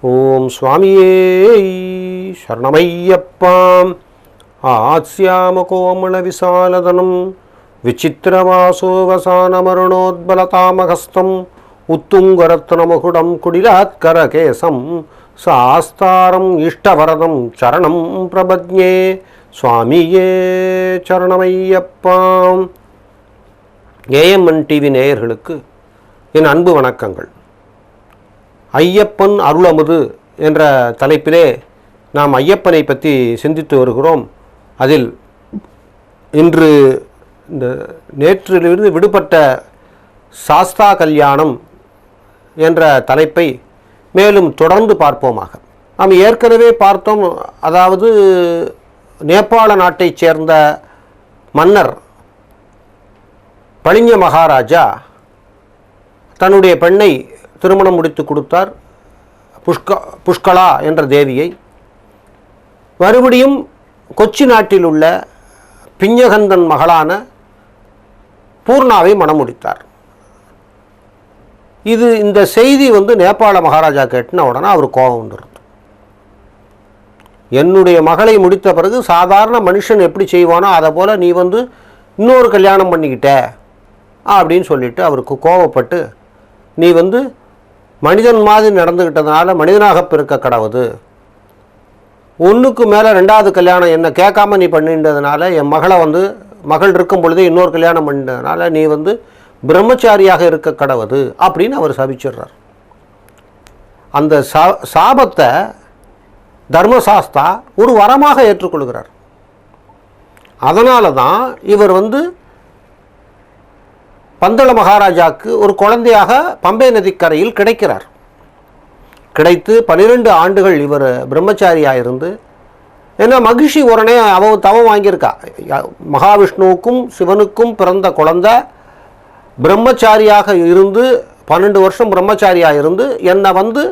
ஓம் சுவாமியே சரணமையப்பாம். ஆத்ஸ்யாம கோமள விசாலதனம். விசித்திரவாசோவசானமருணோத்பலதாமகஸ்தம். உத்துங்கரத்னமுகுடம் குடிலாத்கரகேசம் சாஸ்தாரம் இஷ்டவரதம் சரணம் பிரபஜ்ஞே சுவாமியே சரணமையப்பாம். ஏஎம்என் டிவி நேயர்களுக்கு என் அன்பு வணக்கங்கள். ஐயப்பன் அருளமுது என்ற தலைப்பிலே நாம் ஐயப்பனை பற்றி சிந்தித்து வருகிறோம். அதில் இன்று இந்த நேற்றிலிருந்து விடுபட்ட சாஸ்தா கல்யாணம் என்ற தலைப்பை மேலும் தொடர்ந்து பார்ப்போமாக. நாம் ஏற்கனவே பார்த்தோம் அதாவது நேபாள நாட்டைச் சேர்ந்த மன்னர் பளிங்க மகாராஜா தன்னுடைய பெண்ணை திருமணம் முடித்து கொடுத்தார். புஷ்க புஷ்கலா என்ற தேவியை. மறுபடியும் கொச்சி நாட்டில் உள்ள பிஞ்சகந்தன் மகளான பூர்ணாவை மணமுடித்தார் முடித்தார். இது இந்த செய்தி வந்து நேபாள மகாராஜா கேட்டுன உடனே அவர் கோபம் வந்துடுது என்னுடைய மகளை முடித்த பிறகு சாதாரண மனுஷன் எப்படி செய்வானோ அதை போல் நீ வந்து இன்னொரு கல்யாணம் பண்ணிக்கிட்ட அப்படின்னு சொல்லிட்டு அவருக்கு கோவப்பட்டு நீ வந்து மனிதன் மாதிரி நடந்துக்கிட்டதுனால மனிதனாக பிறக்க கடவுது. ஒன்றுக்கு மேலே ரெண்டாவது கல்யாணம் என்ன கேட்காம நீ பண்ணின்றதுனால என் மகளை வந்து மகள் இருக்கும் பொழுதே இன்னொரு கல்யாணம் பண்ணதுனால நீ வந்து பிரம்மச்சாரியாக இருக்க கடவுது அப்படின்னு அவர் சபிச்சிடுறார். அந்த சா சாபத்தை தர்மசாஸ்தா ஒரு வரமாக ஏற்றுக்கொள்கிறார். அதனால தான் இவர் வந்து பந்தள மகாராஜாவுக்கு ஒரு குழந்தையாக பம்பை நதிக்கரையில் கிடைக்கிறார். கிடைத்து பன்னிரெண்டு ஆண்டுகள் இவர் பிரம்மச்சாரியாக இருந்து ஏன்னா மகிழ்ச்சி உடனே அவ தவம் வாங்கியிருக்கா. மகாவிஷ்ணுவுக்கும் சிவனுக்கும் பிறந்த குழந்த பிரம்மச்சாரியாக இருந்து பன்னெண்டு வருஷம் பிரம்மச்சாரியாக இருந்து என்னை வந்து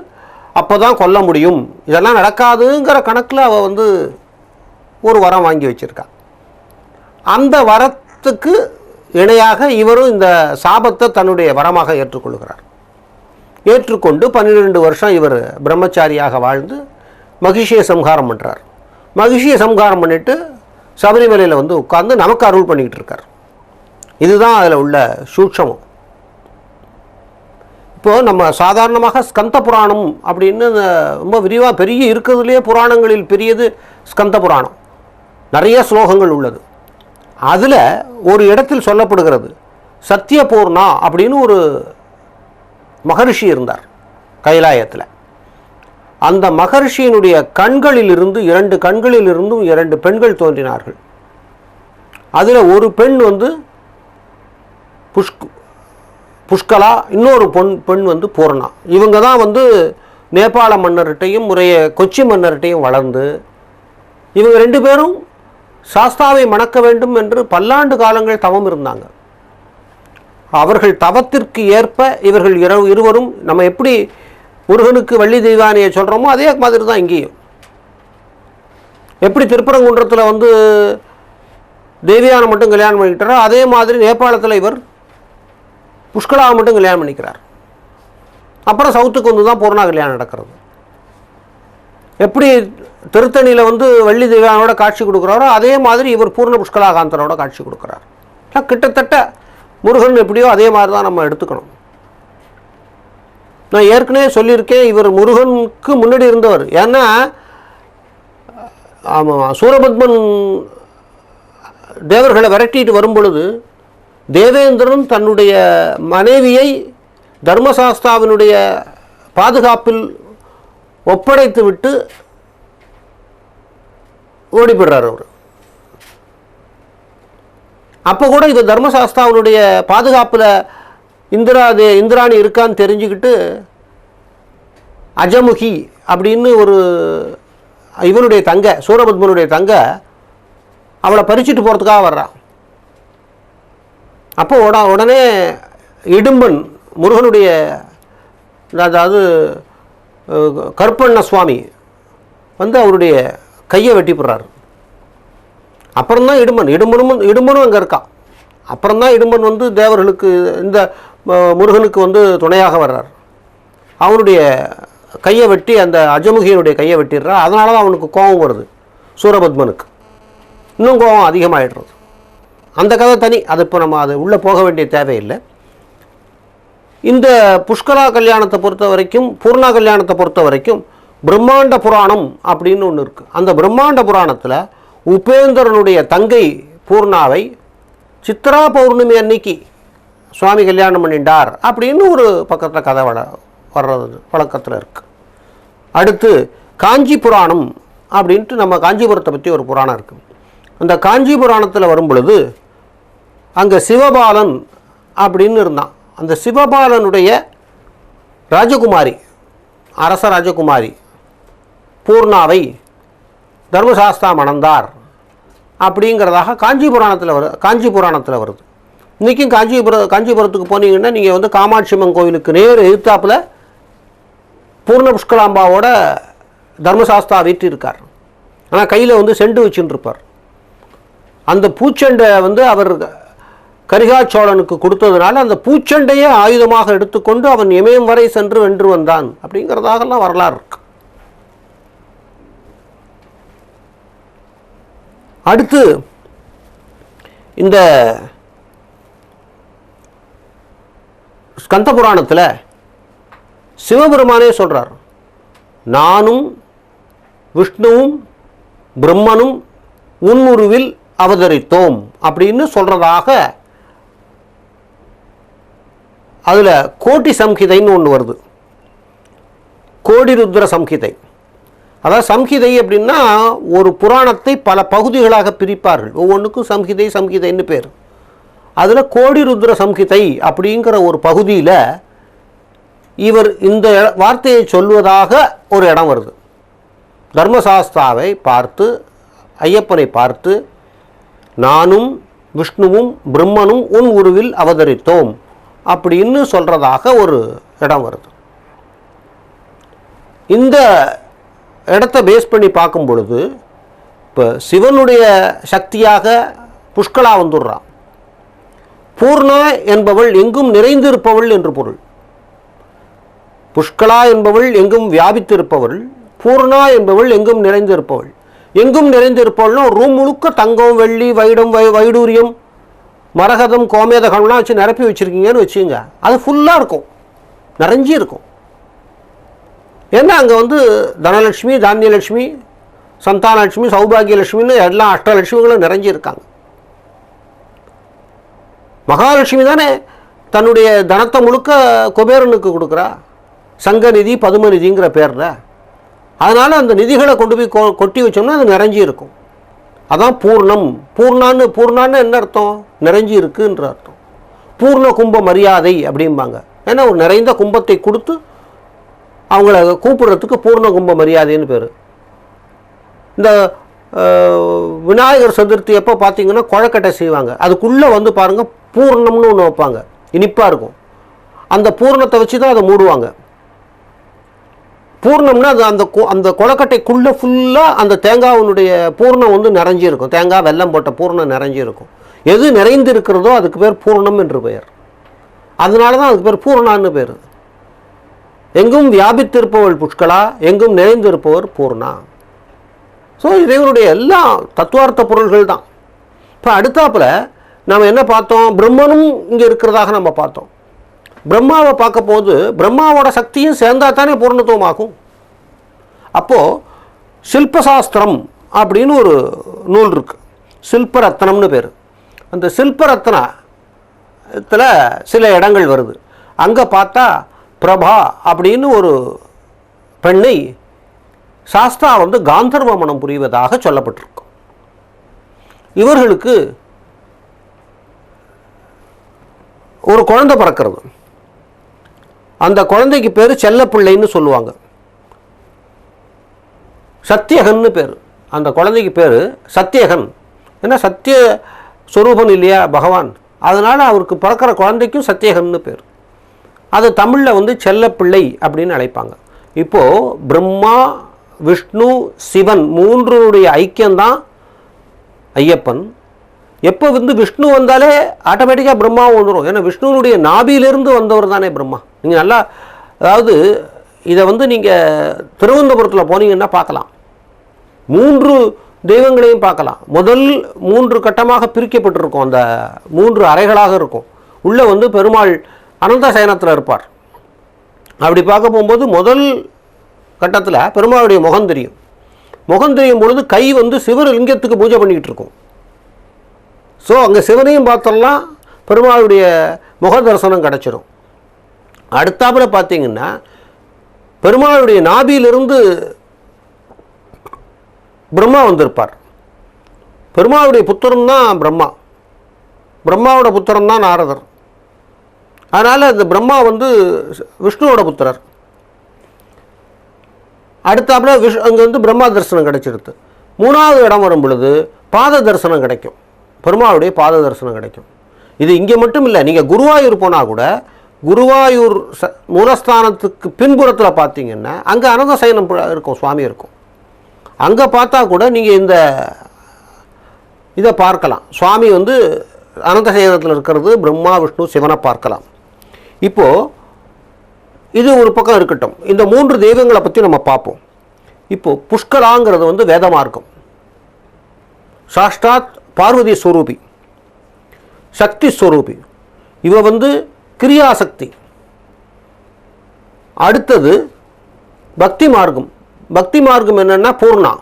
அப்போ தான் கொல்ல முடியும். இதெல்லாம் நடக்காதுங்கிற கணக்கில் அவள் வந்து ஒரு வரம் வாங்கி வச்சுருக்கா. அந்த வரத்துக்கு இணையாக இவரும் இந்த சாபத்தை தன்னுடைய வரமாக ஏற்றுக்கொள்கிறார். ஏற்றுக்கொண்டு பன்னிரெண்டு வருஷம் இவர் பிரம்மச்சாரியாக வாழ்ந்து மகிழ்ச்சியை சம்ஹாரம் பண்ணுறார் மகிழ்ச்சியை சம்ஹாரம் பண்ணிட்டு சபரிமலையில் வந்து உட்கார்ந்து நமக்கு அருள் பண்ணிக்கிட்டு இருக்கார். இதுதான் அதில் உள்ள சூட்சமம். இப்போது நம்ம சாதாரணமாக ஸ்கந்த புராணம் அப்படின்னு ரொம்ப விரிவாக பெரிய இருக்கிறதுலே புராணங்களில் பெரியது ஸ்கந்த புராணம். நிறைய ஸ்லோகங்கள் உள்ளது. அதில் ஒரு இடத்தில் சொல்லப்படுகிறது சத்தியபூர்ணா அப்படின்னு ஒரு மகரிஷி இருந்தார் கைலாயத்தில். அந்த மகரிஷியினுடைய கண்களிலிருந்து இரண்டு கண்களிலிருந்தும் இரண்டு பெண்கள் தோன்றினார்கள். அதில் ஒரு பெண் வந்து புஷ்கு புஷ்கலா இன்னொரு பொன் பெண் வந்து பூர்ணா. இவங்க தான் வந்து நேபாள மன்னர்கிட்டையும் முறைய கொச்சி மன்னர்கிட்டையும் வளர்ந்து இவங்க ரெண்டு பேரும் சாஸ்தாவை மணக்க வேண்டும் என்று பல்லாண்டு காலங்கள் தவம் இருந்தாங்க. அவர்கள் தவத்திற்கு ஏற்ப இவர்கள் இரவு இருவரும் நம்ம எப்படி முருகனுக்கு வள்ளி தெய்வானியை சொல்கிறோமோ அதே மாதிரி தான் இங்கேயும். எப்படி திருப்பரங்குன்றத்தில் வந்து தேவியான மட்டும் கல்யாணம் பண்ணிக்கிட்டாரோ அதே மாதிரி நேபாளத்தில் இவர் புஷ்கலாவை மட்டும் கல்யாணம் பண்ணிக்கிறார். அப்புறம் சவுத்துக்கு வந்து தான் பூர்ணா கல்யாணம் நடக்கிறது. எப்படி திருத்தணியில் வந்து வள்ளி திவ்யானோட காட்சி கொடுக்குறாரோ அதே மாதிரி இவர் பூர்ண புஷ்கலாகாந்தனோட காட்சி கொடுக்குறார். கிட்டத்தட்ட முருகன் எப்படியோ அதே மாதிரி தான் நம்ம எடுத்துக்கணும். நான் ஏற்கனவே சொல்லியிருக்கேன் இவர் முருகனுக்கு முன்னாடி இருந்தவர். ஏன்னா ஆமாம் சூரபத்மன் தேவர்களை விரட்டிட்டு வரும் பொழுது தேவேந்திரன் தன்னுடைய மனைவியை தர்மசாஸ்தாவினுடைய பாதுகாப்பில் ஒப்படைத்து விட்டு ஓடிப்படுறார் அவர். அப்போ கூட இது தர்மசாஸ்தாவினுடைய பாதுகாப்பில் இந்திரா தே இந்திராணி இருக்கான்னு தெரிஞ்சுக்கிட்டு அஜமுகி அப்படின்னு ஒரு இவனுடைய தங்க சூரபத்மனுடைய தங்க அவளை பறிச்சுட்டு போகிறதுக்காக வர்றான் அப்போ உட உடனே இடும்பன் முருகனுடைய அதாவது கருப்பண்ண சுவாமி வந்து அவருடைய கையை வெட்டிப்படுறாரு அப்புறம்தான் இடுமன் இடுமனும் இடுமனும் அங்கே இருக்கான் அப்புறம்தான் இடுமன் வந்து தேவர்களுக்கு இந்த முருகனுக்கு வந்து துணையாக வர்றார். அவனுடைய கையை வெட்டி அந்த அஜமுகியனுடைய கையை வெட்டிடுறா. அதனால தான் அவனுக்கு கோபம் வருது சூரபத்மனுக்கு. இன்னும் கோபம் அதிகமாகிடுறது அந்த கதை தனி. அது இப்போ நம்ம அது உள்ளே போக வேண்டிய தேவையில்லை. இந்த புஷ்கரா கல்யாணத்தை பொறுத்த வரைக்கும் பூர்ணா கல்யாணத்தை பொறுத்த வரைக்கும் பிரம்மாண்ட புராணம் அப்படின்னு ஒன்று இருக்குது அந்த பிரம்மாண்ட புராணத்தில் உபேந்திரனுடைய தங்கை பூர்ணாவை சித்ரா பௌர்ணமி அன்னைக்கு சுவாமி கல்யாணம் பண்ணிட்டார் அப்படின்னு ஒரு பக்கத்தில் கதை வள வர்றது வழக்கத்தில் இருக்குது அடுத்து காஞ்சி புராணம் அப்படின்ட்டு நம்ம காஞ்சிபுரத்தை பற்றி ஒரு புராணம் இருக்குது அந்த காஞ்சி புராணத்தில் வரும் பொழுது அங்கே சிவபாலன் அப்படின்னு இருந்தான். அந்த சிவபாலனுடைய ராஜகுமாரி அரச ராஜகுமாரி பூர்ணாவை தர்மசாஸ்தா மணந்தார் அப்படிங்கிறதாக காஞ்சி புராணத்தில் வரு காஞ்சி புராணத்தில் வருது. இன்றைக்கும் காஞ்சிபுர காஞ்சிபுரத்துக்கு போனீங்கன்னா நீங்கள் வந்து காமாட்சி அம்மன் கோவிலுக்கு நேர் எதிர்த்தாப்புல பூர்ண புஷ்கலாம்பாவோட தர்மசாஸ்தா வீட்டிருக்கார் ஆனால் கையில் வந்து செண்டு வச்சுட்டு இருப்பார். அந்த பூச்செண்டை வந்து அவர் கரிகாச்சோழனுக்கு கொடுத்ததுனால அந்த பூச்செண்டையே ஆயுதமாக எடுத்துக்கொண்டு அவன் இமயம் வரை சென்று வென்று வந்தான். அப்படிங்கிறதாகலாம் வரலாறு இருக்கு. அடுத்து இந்த ஸ்கந்த புராணத்தில் சிவபெருமானே சொல்கிறார் நானும் விஷ்ணுவும் பிரம்மனும் உன்னுருவில் அவதரித்தோம் அப்படின்னு சொல்றதாக அதில் கோட்டி சம்ஹிதைன்னு ஒன்று வருது. கோடி ருத்ர சம்ஹிதை. அதாவது சம்ஹிதை அப்படின்னா ஒரு புராணத்தை பல பகுதிகளாக பிரிப்பார்கள். ஒவ்வொன்றுக்கும் சம்ஹிதை சம்ஹிதைன்னு பேர். அதில் கோடி ருத்ர சம்ஹிதை அப்படிங்கிற ஒரு பகுதியில் இவர் இந்த வார்த்தையை சொல்வதாக ஒரு இடம் வருது. தர்மசாஸ்தாவை பார்த்து ஐயப்பனை பார்த்து நானும் விஷ்ணுவும் பிரம்மனும் உன் உருவில் அவதரித்தோம். அப்படின்னு சொல்கிறதாக ஒரு இடம் வருது. இந்த இடத்த பேஸ் பண்ணி பார்க்கும் பொழுது இப்போ சிவனுடைய சக்தியாக புஷ்கலா வந்துடுறான். பூர்ணா என்பவள் எங்கும் நிறைந்திருப்பவள் என்று பொருள். புஷ்கலா என்பவள் எங்கும் வியாபித்திருப்பவள் பூர்ணா என்பவள் எங்கும் நிறைந்திருப்பவள். எங்கும் நிறைந்திருப்பவள்னா ஒரு ரூம் முழுக்க தங்கம் வெள்ளி வைடம் வை வைடூரியம் மரகதம் கோமேதகம்லாம் வச்சு நிரப்பி வச்சுருக்கீங்கன்னு வச்சுங்க அது ஃபுல்லாக இருக்கும். நிறைஞ்சி இருக்கும். ஏன்னா அங்கே வந்து தனலட்சுமி தானியலட்சுமி சந்தானலட்சுமி சௌபாகியலட்சுமின்னு எல்லா அஷ்டலட்சுமிகளும் நிறைஞ்சி இருக்காங்க. மகாலட்சுமி தானே தன்னுடைய தனத்தை முழுக்க குபேரனுக்கு கொடுக்குறா. சங்கநிதி பதுமநிதிங்கிற பேரில். அதனால் அந்த நிதிகளை கொண்டு போய் கொ- கொட்டி வச்சோம்னா அது நிறைஞ்சி இருக்கும். அதான் பூர்ணம். பூர்ணான்னு பூர்ணான்னு என்ன அர்த்தம்? நிறைஞ்சி இருக்குன்ற அர்த்தம். பூர்ண கும்ப மரியாதை அப்படிம்பாங்க. ஏன்னா ஒரு நிறைந்த கும்பத்தை கொடுத்து அவங்கள கூப்பிடுறதுக்கு பூர்ண கும்ப மரியாதைன்னு பேர். இந்த விநாயகர் சதுர்த்தி எப்போ பார்த்தீங்கன்னா குழக்கட்டை செய்வாங்க. அதுக்குள்ளே வந்து பாருங்கள் பூர்ணம்னு ஒன்று வைப்பாங்க. இனிப்பாக இருக்கும். அந்த பூர்ணத்தை வச்சு தான் அதை மூடுவாங்க. பூர்ணம்னா அது அந்த கொ- அந்த கொலக்கட்டைக்குள்ளே ஃபுல்லாக அந்த தேங்காவினுடைய பூர்ணம் வந்து நிறைஞ்சிருக்கும். தேங்காய் வெல்லம் போட்ட பூர்ணம் நிறைஞ்சிருக்கும். எது நிறைந்து இருக்கிறதோ அதுக்கு பேர் பூர்ணம் என்று பெயர். அதனால தான் அதுக்கு பேர் பூர்ணான்னு பேர். எங்கும் வியாபித்திருப்பவள் புஷ்கலா எங்கும் நிறைந்திருப்பவர் பூர்ணா. ஸோ இறைவனுடைய எல்லா தத்துவார்த்த பொருள்கள் தான் இப்போ அடுத்தாப்பில் நாம் என்ன பார்த்தோம்? பிரம்மனும் இங்கே இருக்கிறதாக நம்ம பார்த்தோம். பிரம்மாவை பார்க்க போது பிரம்மாவோட சக்தியும் சேர்ந்தா தானே பூர்ணத்துவமாகும். அப்போது சில்பசாஸ்திரம் அப்படின்னு ஒரு நூல் இருக்குது சில்பரத்னம்னு பேர். அந்த சில்பரத்னத்தில் சில இடங்கள் வருது. அங்கே பார்த்தா பிரபா அப்படின்னு ஒரு பெண்ணை சாஸ்திரா வந்து காந்தர்வ மனம் புரிவதாக சொல்லப்பட்டிருக்கும் இவர்களுக்கு ஒரு குழந்தை பிறக்கிறது. அந்த குழந்தைக்கு பேர் செல்லப்பிள்ளைன்னு சொல்லுவாங்க. சத்தியகன்னு பேர். அந்த குழந்தைக்கு பேர் சத்தியகன் ஏன்னா சத்திய சொரூபன் இல்லையா பகவான்? அதனால் அவருக்கு பிறக்கிற குழந்தைக்கும் சத்தியகன்னு பேர். அது தமிழில் வந்து செல்லப்பிள்ளை அப்படின்னு அழைப்பாங்க. இப்போது பிரம்மா விஷ்ணு சிவன் மூன்றுடைய ஐக்கியம்தான் ஐயப்பன். எப்போ வந்து விஷ்ணு வந்தாலே ஆட்டோமேட்டிக்காக பிரம்மாவும் வந்துடும் ஏன்னா விஷ்ணுனுடைய நாபியிலிருந்து வந்தவர் தானே பிரம்மா. நீங்கள் நல்லா அதாவது இதை வந்து நீங்கள் திருவனந்தபுரத்தில் போனீங்கன்னா பார்க்கலாம். மூன்று தெய்வங்களையும் பார்க்கலாம். முதல் மூன்று கட்டமாக பிரிக்கப்பட்டிருக்கும். அந்த மூன்று அறைகளாக இருக்கும். உள்ளே வந்து பெருமாள் அனந்த சயனத்தில் இருப்பார். அப்படி பார்க்க போகும்போது முதல் கட்டத்தில் பெருமாளுடைய முகம் தெரியும். முகம் தெரியும் பொழுது கை வந்து சிவலிங்கத்துக்கு பூஜை பண்ணிக்கிட்டு இருக்கும். ஸோ அங்கே சிவனையும் பார்த்தோம்னா பெருமாளுடைய முக தரிசனம் கிடச்சிரும். அடுத்தாப்புல பார்த்தீங்கன்னா பெருமாளுடைய நாபியிலிருந்து பிரம்மா வந்திருப்பார். பெருமாளுடைய புத்திரன் தான் பிரம்மா. பிரம்மாவோட புத்திரன் தான் நாரதர். அதனால் இந்த பிரம்மா வந்து விஷ்ணுவோட புத்திரர். அடுத்தாப்புல விஷ் அங்கே வந்து பிரம்மா தரிசனம் கிடைச்சிருது. மூணாவது இடம் வரும் பொழுது பாத தரிசனம் கிடைக்கும். பெருமாளுடைய பாத தரிசனம் கிடைக்கும். இது இங்கே மட்டும் இல்லை நீங்கள் குருவாயூர் போனால் கூட குருவாயூர் ச மூலஸ்தானத்துக்கு பின்புறத்தில் பார்த்தீங்கன்னா அங்கே அனந்த சயனம் இருக்கும் சுவாமி இருக்கும். அங்கே பார்த்தா கூட நீங்கள் இந்த இதை பார்க்கலாம். சுவாமி வந்து அனந்த சயனத்தில் இருக்கிறது பிரம்மா விஷ்ணு சிவனை பார்க்கலாம். இப்போது இது ஒரு பக்கம் இருக்கட்டும். இந்த மூன்று தெய்வங்களை பற்றி நம்ம பார்ப்போம். இப்போது புஷ்கலாங்கிறது வந்து வேதமாக இருக்கும் சாஷ்டாத் பார்வதி ஸ்வரூபி சக்தி ஸ்வரூபி. இவ வந்து கிரியாசக்தி. அடுத்தது பக்தி மார்க்கம். பக்தி மார்க்கம் என்னென்னா பூர்ணா.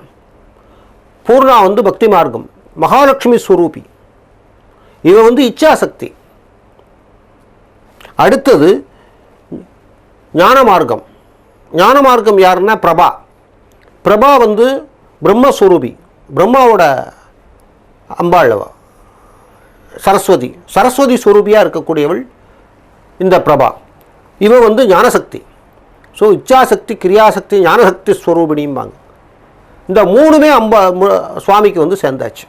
பூர்ணா வந்து பக்தி மார்க்கம். மகாலட்சுமி ஸ்வரூபி. இவ வந்து இச்சாசக்தி. அடுத்தது ஞான மார்க்கம். ஞான மார்க்கம் யாருன்னா பிரபா. பிரபா வந்து பிரம்மஸ்வரூபி. பிரம்மாவோட அம்பாளவா? சரஸ்வதி. சரஸ்வதி ஸ்வரூபியாக இருக்கக்கூடியவள் இந்த பிரபா. இவ வந்து ஞானசக்தி. ஸோ இச்சாசக்தி கிரியாசக்தி ஞானசக்தி ஸ்வரூபிணிம்பாங்க. இந்த மூணுமே அம்பா மு- சுவாமிக்கு வந்து சேர்ந்தாச்சு.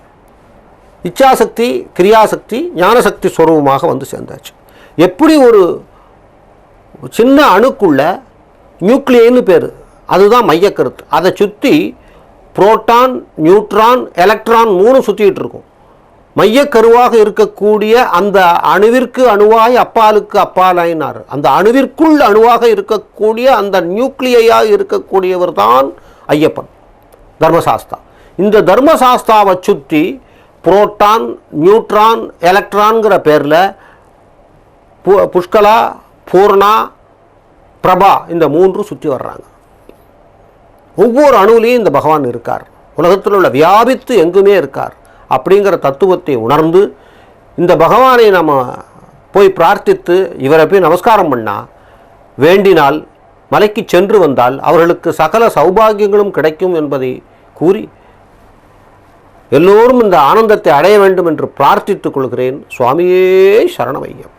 இச்சாசக்தி கிரியாசக்தி ஞானசக்தி ஸ்வரூபமாக வந்து சேர்ந்தாச்சு. எப்படி ஒரு சின்ன அணுக்குள்ள நியூக்ளியன்னு பேர்? அதுதான் மையக்கருத்து. அதை சுற்றி புரோட்டான் நியூட்ரான் எலக்ட்ரான் மூணு சுற்றிக்கிட்டு இருக்கும். மையக்கருவாக இருக்கக்கூடிய அந்த அணுவிற்கு அணுவாய் அப்பாலுக்கு அப்பாலாயினார். அந்த அணுவிற்குள் அணுவாக இருக்கக்கூடிய அந்த நியூக்ளியாக இருக்கக்கூடியவர் தான் ஐயப்பன் தர்மசாஸ்தா. இந்த தர்மசாஸ்தாவை சுற்றி புரோட்டான் நியூட்ரான் எலக்ட்ரான்கிற பேரில் பு புஷ்கலா பூர்ணா பிரபா இந்த மூன்று சுற்றி வர்றாங்க. ஒவ்வொரு அணுவிலையும் இந்த பகவான் இருக்கார். உலகத்தில் உள்ள வியாபித்து எங்குமே இருக்கார். அப்படிங்கிற தத்துவத்தை உணர்ந்து இந்த பகவானை நம்ம போய் பிரார்த்தித்து இவரை போய் நமஸ்காரம் பண்ணா வேண்டினால் மலைக்கு சென்று வந்தால் அவர்களுக்கு சகல சௌபாகியங்களும் கிடைக்கும் என்பதை கூறி எல்லோரும் இந்த ஆனந்தத்தை அடைய வேண்டும் என்று பிரார்த்தித்துக் கொள்கிறேன். சுவாமியே சரணமையம்.